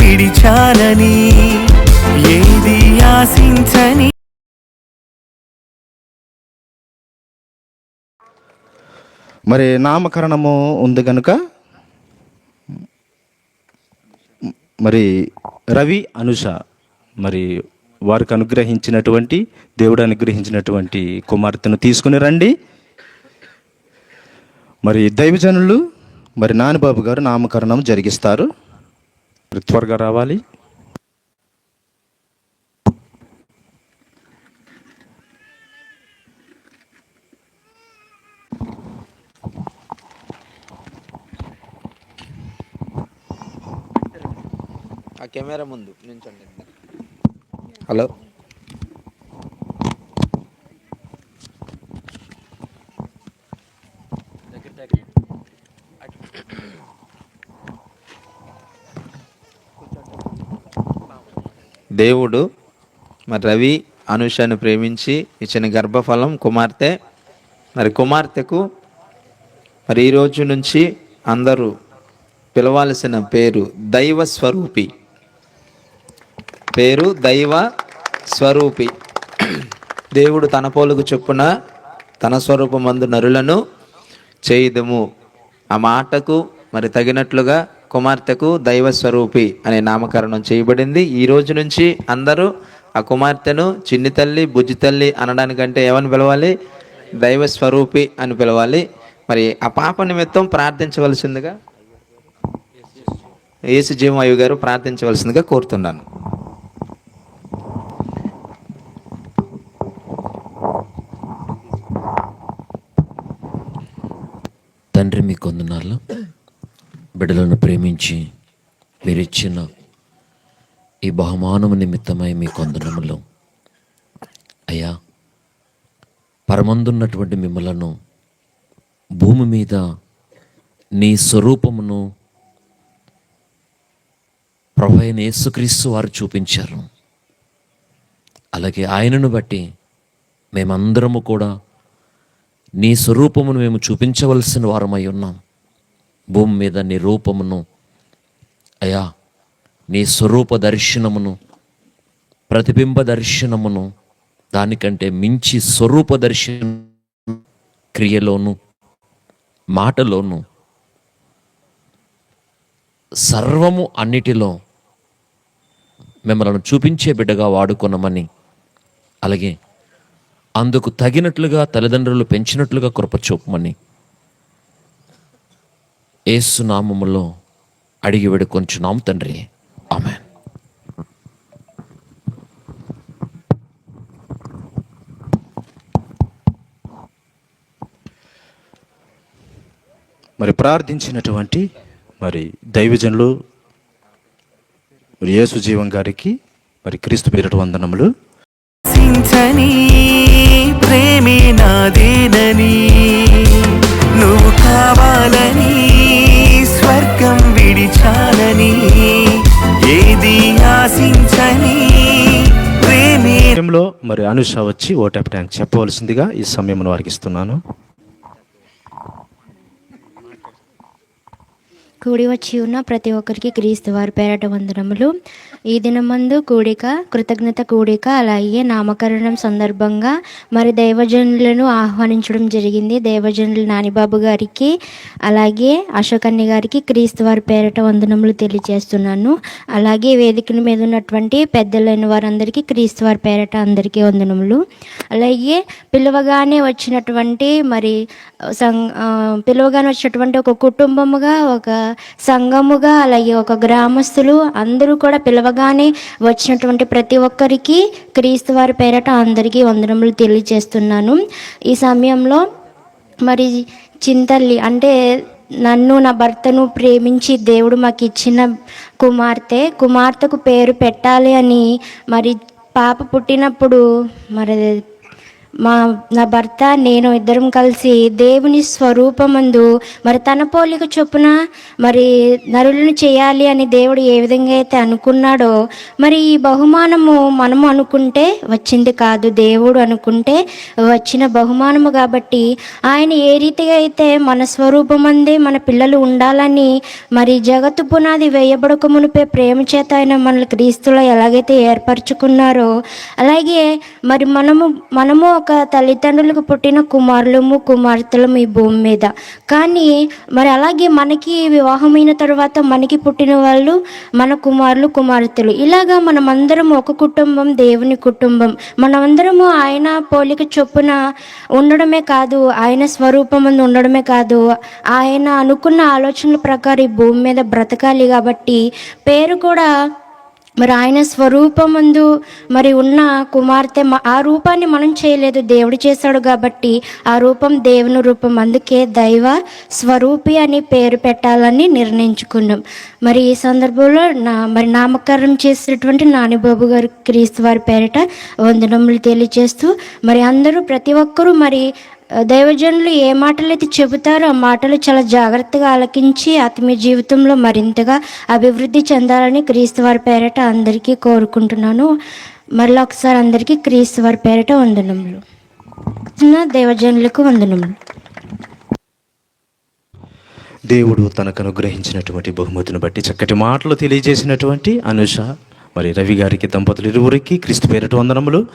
విడిచాలని ఏది ఆశించని? మరి నామకరణము ఉంది కనుక మరి రవి అనుష మరి వారికి అనుగ్రహించినటువంటి దేవుడు అనుగ్రహించినటువంటి కుమార్తెను తీసుకుని రండి. మరి దైవజనులు మరి నానిబాబు గారు నామకరణం జరిగిస్తారు. త్వరగా రావాలి. ఆ కెమెరా ముందు నించండి హలో. దేవుడు మరి రవి అనుషను ప్రేమించి ఇచ్చిన గర్భఫలం కుమార్తె. మరి కుమార్తెకు మరి ఈ రోజు నుంచి అందరూ పిలవాల్సిన పేరు దైవ స్వరూపి పేరు దైవ స్వరూపి దేవుడు తన పోలుకు చొప్పున తన స్వరూపమందు నరులను చేయుదుము. ఆ మాటకు మరి తగినట్లుగా కుమార్తెకు దైవ స్వరూపి అనే నామకరణం చేయబడింది. ఈ రోజు నుంచి అందరూ ఆ కుమార్తెను చిన్ని తల్లి బుజ్జి తల్లి అనడానికంటే ఏమని పిలవాలి? దైవ స్వరూపి అని పిలవాలి. మరి ఆ పాప నిమిత్తం ప్రార్థించవలసిందిగా యేసు జీవం గారు ప్రార్థించవలసిందిగా కోరుతున్నాను. తండ్రి మీ వందనాలు బిడ్డలను ప్రేమించి మీరిచ్చిన ఈ బహుమానము నిమిత్తమై మీ కొందనములు. అయ్యా పరమందున్నటువంటి మిమ్మలను భూమి మీద నీ స్వరూపమును ప్రభైన యేసుక్రీస్తు వారు చూపించారు. అలాగే ఆయనను బట్టి మేమందరము కూడా నీ స్వరూపమును మేము చూపించవలసిన వారమై ఉన్నాం. భూమి మీద నీ రూపమును అయా నీ స్వరూప దర్శనమును ప్రతిబింబ దర్శనమును దానికంటే మించి స్వరూప దర్శనం క్రియలోను మాటలోను సర్వము అన్నిటిలో మిమ్మల్ని చూపించే బిడ్డగా వాడుకున్నామని అలాగే అందుకు తగినట్లుగా తల్లిదండ్రులు పెంచినట్లుగా కృప చూపమని ఏసునామములో అడిగి వేడుకొంచున్నాం తండ్రి. ఆమె మరి ప్రార్థించినటువంటి మరి దైవజనులు మరి యేసు జీవం గారికి మరి క్రీస్తు పేరట వందనములు. ప్రేమే నాదేనని నువ్వు కావాలని చాలని ఏది ఆశించని ప్రేమే. మరి అనుష వచ్చి ఓటాప్ ట్యాంక్ చెప్పవలసిందిగా ఈ సమయం వారికి ఇస్తున్నాను. కూడి వచ్చి ఉన్న ప్రతి ఒక్కరికి క్రీస్తు వారి పేరట వందనములు. ఈ దినమందు కూడిక కృతజ్ఞత కూడిక అలాగే నామకరణం సందర్భంగా మరి దైవజనులను ఆహ్వానించడం జరిగింది. దైవజనులు నానిబాబు గారికి అలాగే అశోకన్య గారికి క్రీస్తు వారి పేరట వందనములు తెలియజేస్తున్నాను. అలాగే వేదికల మీద ఉన్నటువంటి పెద్దలైన వారందరికీ క్రీస్తు వారి పేరట అందరికీ వందనములు. అలాగే పిలువగానే వచ్చినటువంటి మరి సం పిలువగానే వచ్చినటువంటి ఒక కుటుంబముగా ఒక సంఘముగా అలాగే ఒక గ్రామస్తులు అందరూ కూడా పిలవగానే వచ్చినటువంటి ప్రతి ఒక్కరికి క్రీస్తు వారి పేరట అందరికీ వందనములు తెలియజేస్తున్నాను. ఈ సమయంలో మరి చింతల్లి అంటే నన్ను నా భర్తను ప్రేమించి దేవుడు మాకు ఇచ్చిన కుమార్తె కుమార్తెకు పేరు పెట్టాలి అని మరి పాప పుట్టినప్పుడు మరి మా నా భర్త నేను ఇద్దరం కలిసి దేవుని స్వరూపమందు మరి తన పోలిక చొప్పున మరి నరులను చేయాలి అని దేవుడు ఏ విధంగా అయితే అనుకున్నాడో మరి ఈ బహుమానము మనము అనుకుంటే వచ్చింది కాదు. దేవుడు అనుకుంటే వచ్చిన బహుమానము కాబట్టి ఆయన ఏ రీతిగా అయితే మన స్వరూపమందే మన పిల్లలు ఉండాలని మరి జగత్తు పునాది వేయబడక మునిపే ప్రేమ చేత ఆయన మనల్ని క్రీస్తులో ఎలాగైతే ఏర్పరచుకున్నారో అలాగే మరి మనము మనము ఒక తల్లిదండ్రులకు పుట్టిన కుమారులము కుమార్తెలము ఈ భూమి మీద. కానీ మరి అలాగే మనకి వివాహమైన తర్వాత మనకి పుట్టిన వాళ్ళు మన కుమారులు కుమార్తెలు. ఇలాగా మనమందరం ఒక కుటుంబం దేవుని కుటుంబం. మనమందరము ఆయన పోలిక చొప్పున ఉండడమే కాదు ఆయన స్వరూపం అందు ఉండడమే కాదు ఆయన అనుకున్న ఆలోచనల ప్రకారం ఈ భూమి మీద బ్రతకాలి కాబట్టి పేరు కూడా మరి ఆయన స్వరూపమందు మరి ఉన్న కుమార్తె ఆ రూపాన్ని మనం చేయలేదు. దేవుడు చేశాడు కాబట్టి ఆ రూపం దేవుని రూపం. అందుకే దైవ స్వరూపి అని పేరు పెట్టాలని నిర్ణయించుకున్నాం. మరి ఈ సందర్భంలో నా మరి నామకరణం చేసినటువంటి నానిబాబు గారు క్రీస్తు వారి పేరిట వందనములు తెలియజేస్తూ మరి అందరూ ప్రతి ఒక్కరూ మరి దైవజనులు ఏ మాటలు అయితే చెబుతారో ఆ మాటలు చాలా జాగ్రత్తగా ఆలకించి ఆత్మీయ జీవితంలో మరింతగా అభివృద్ధి చెందాలని క్రీస్తు వారి పేరట అందరికీ కోరుకుంటున్నాను. మరలా ఒకసారి అందరికీ క్రీస్తు వారి పేరట వందనములు. దేవజనులకు దైవజనులకు వందనములు. దేవుడు తనకు అనుగ్రహించినటువంటి బహుమతిని బట్టి చక్కటి మాటలు తెలియజేసినటువంటి అనుష మరి రవి గారికి దంపతులు ఇరువురికి క్రీస్తు పేరట వందనములు.